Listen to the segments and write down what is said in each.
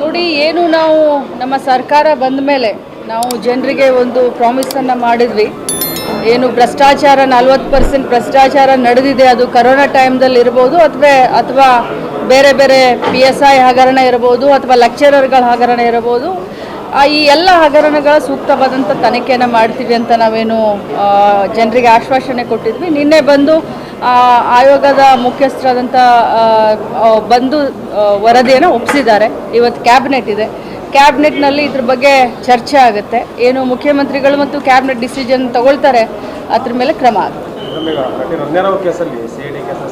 ನೋಡಿ, ಏನು ನಾವು ನಮ್ಮ ಸರ್ಕಾರ ಬಂದ ಮೇಲೆ ನಾವು ಜನರಿಗೆ ಒಂದು ಪ್ರಾಮಿಸನ್ನು ಮಾಡಿದ್ವಿ. ಏನು ಭ್ರಷ್ಟಾಚಾರ, ನಲ್ವತ್ತು ಪರ್ಸೆಂಟ್ ಭ್ರಷ್ಟಾಚಾರ ನಡೆದಿದೆ, ಅದು ಕರೋನಾ ಟೈಮ್ದಲ್ಲಿ ಇರ್ಬೋದು ಅಥವಾ ಅಥವಾ ಬೇರೆ ಬೇರೆ ಪಿ ಎಸ್ ಐ ಹಗರಣ ಇರ್ಬೋದು ಅಥವಾ ಲೆಕ್ಚರರ್ಗಳ ಹಗರಣ ಇರ್ಬೋದು. ಈ ಎಲ್ಲ ಹಗರಣಗಳ ಸೂಕ್ತವಾದಂಥ ತನಿಖೆಯನ್ನು ಮಾಡ್ತೀವಿ ಅಂತ ನಾವೇನು ಜನರಿಗೆ ಆಶ್ವಾಸನೆ ಕೊಟ್ಟಿದ್ವಿ. ನಿನ್ನೆ ಬಂದು ಆಯೋಗದ ಮುಖ್ಯಸ್ಥರಾದಂಥ ಬಂದು ವರದಿಯನ್ನು ಒಪ್ಪಿಸಿದ್ದಾರೆ ಇವತ್ತು ಕ್ಯಾಬಿನೆಟ್ ಇದೆ. ಕ್ಯಾಬಿನೆಟ್ನಲ್ಲಿ ಇದ್ರ ಬಗ್ಗೆ ಚರ್ಚೆ ಆಗುತ್ತೆ. ಏನು ಮುಖ್ಯಮಂತ್ರಿಗಳು ಮತ್ತು ಕ್ಯಾಬಿನೆಟ್ ಡಿಸಿಷನ್ ತಗೊಳ್ತಾರೆ, ಅದ್ರ ಮೇಲೆ ಕ್ರಮ ಆಗುತ್ತೆ.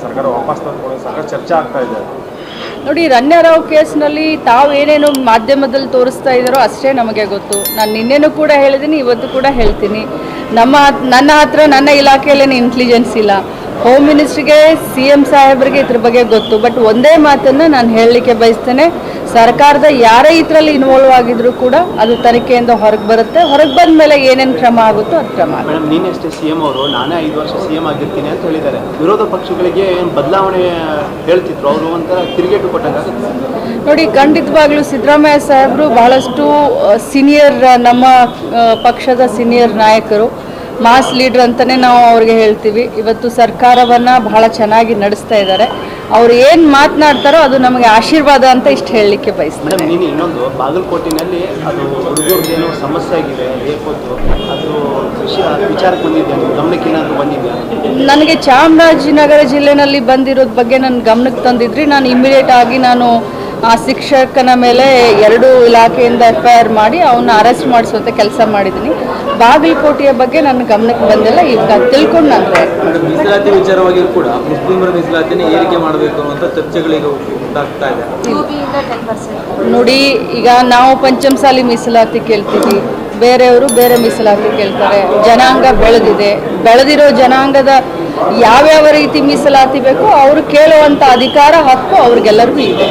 ಸರ್ಕಾರ ವಾಪಸ್ ಚರ್ಚೆ ಆಗ್ತಾ ಇದೆ. ನೋಡಿ ರಣ್ಯರಾವ್ ಕೇಸ್ನಲ್ಲಿ ತಾವು ಏನೇನು ಮಾಧ್ಯಮದಲ್ಲಿ ತೋರಿಸ್ತಾ ಇದ್ದಾರೋ ಅಷ್ಟೇ ನಮಗೆ ಗೊತ್ತು. ನಾನು ನಿನ್ನೆನೂ ಕೂಡ ಹೇಳಿದ್ದೀನಿ ಇವತ್ತು ಕೂಡ ಹೇಳ್ತೀನಿ. ನಮ್ಮ ನನ್ನ ಹತ್ರ, ನನ್ನ ಇಲಾಖೆಯಲ್ಲೇನು ಇಂಟೆಲಿಜೆನ್ಸ್ ಇಲ್ಲ. ಹೋಮ್ ಮಿನಿಸ್ಟ್ರಿಗೆ ಸಿ ಎಂ ಸಾಹೇಬರಿಗೆ ಇದ್ರ ಬಗ್ಗೆ ಗೊತ್ತು. ಬಟ್ ಒಂದೇ ಮಾತನ್ನು ನಾನು ಹೇಳಲಿಕ್ಕೆ ಬಯಸ್ತೇನೆ. ಸರ್ಕಾರದ ಯಾರೇ ಇದರಲ್ಲಿ ಇನ್ವಾಲ್ವ್ ಆಗಿದ್ರು ಕೂಡ ಅದು ತನಿಖೆಯಿಂದ ಹೊರಗೆ ಬರುತ್ತೆ. ಹೊರಗೆ ಬಂದ ಮೇಲೆ ಏನೇನು ಕ್ರಮ ಆಗುತ್ತೋ ಅದು ಕ್ರಮ ಮೇಡಮ್ ನೀನಷ್ಟೇ ಸಿ ಎಂ ಅವರು ನಾನೇ ಐದು ವರ್ಷ ಸಿ ಎಂ ಆಗಿರ್ತೀನಿ ಅಂತ ಹೇಳಿದ್ದಾರೆ. ವಿರೋಧ ಪಕ್ಷಗಳಿಗೆ ಏನು ಬದಲಾವಣೆ ಹೇಳ್ತಿದ್ರು? ಅವರು ಒಂಥರ ತಿರುಗೇಟು ಕೊಟ್ಟಂಗಾಗುತ್ತೆ ನೋಡಿ ಖಂಡಿತವಾಗ್ಲೂ ಸಿದ್ದರಾಮಯ್ಯ ಸಾಹೇಬರು ಬಹಳಷ್ಟು ಸೀನಿಯರ್ ನಮ್ಮ ಪಕ್ಷದ ಸೀನಿಯರ್ ನಾಯಕರು ಮಾಸ್ ಲೀಡರ್ ಅಂತಲೇ ನಾವು ಅವ್ರಿಗೆ ಹೇಳ್ತೀವಿ. ಇವತ್ತು ಸರ್ಕಾರವನ್ನು ಬಹಳ ಚೆನ್ನಾಗಿ ನಡೆಸ್ತಾ ಇದ್ದಾರೆ. ಅವ್ರು ಏನು ಮಾತನಾಡ್ತಾರೋ ಅದು ನಮಗೆ ಆಶೀರ್ವಾದ ಅಂತ ಇಷ್ಟು ಹೇಳಲಿಕ್ಕೆ ಬಯಸ್ತಾರೆ ನೀನು ಇನ್ನೊಂದು ಬಾಗಲಕೋಟೆನಲ್ಲಿ ಅದು ಸಮಸ್ಯೆ ಆಗಿದೆ ಏರ್ಪೋರ್ಟು. ಅದು ವಿಚಾರಕ್ಕೆ ಬಂದಿದ್ದೆ ಗಮನಕ್ಕೆ ಏನಾದರೂ ಬಂದಿದೆಯಾ? ನನಗೆ ಚಾಮರಾಜನಗರ ಜಿಲ್ಲೆನಲ್ಲಿ ಬಂದಿರೋದ್ ಬಗ್ಗೆ ನನ್ನ ಗಮನಕ್ಕೆ ತಂದಿದ್ರಿ. ನಾನು ಇಮಿಡಿಯೇಟ್ ಆಗಿ ನಾನು ಆ ಶಿಕ್ಷಕನ ಮೇಲೆ ಎರಡು ಇಲಾಖೆಯಿಂದ ಎಫ್ ಐ ಆರ್ ಮಾಡಿ ಅವನ್ನ ಅರೆಸ್ಟ್ ಮಾಡಿಸುವಂಥ ಕೆಲಸ ಮಾಡಿದ್ದೀನಿ. ಬಾಗಲಕೋಟೆಯ ಬಗ್ಗೆ ನನ್ನ ಗಮನಕ್ಕೆ ಬಂದಿಲ್ಲ ಈಗ ತಿಳ್ಕೊಂಡು ನಾನು. ಮೀಸಲಾತಿ ವಿಚಾರವಾಗಿಯೂ ಕೂಡ ಮುಸ್ಲಿಮರ ಮೀಸಲಾತಿನ ಏರಿಕೆ ಮಾಡಬೇಕು ಅಂತ ಚರ್ಚೆಗಳಿಗೆ ಉಂಟಾಗ್ತಾ ಇದೆ. ನೋಡಿ ಈಗ ನಾವು ಪಂಚಮಸಾಲಿ ಮೀಸಲಾತಿ ಕೇಳ್ತೀವಿ. ಬೇರೆಯವರು ಬೇರೆ ಮೀಸಲಾತಿ ಕೇಳ್ತಾರೆ. ಜನಾಂಗ ಬೆಳೆದಿದೆ. ಬೆಳೆದಿರೋ ಜನಾಂಗದ ಯಾವ್ಯಾವ ರೀತಿ ಮೀಸಲಾತಿ ಬೇಕೋ ಅವರು ಕೇಳುವಂಥ ಅಧಿಕಾರ ಹಕ್ಕು ಅವ್ರಿಗೆಲ್ಲರಿಗೂ ಇದೆ.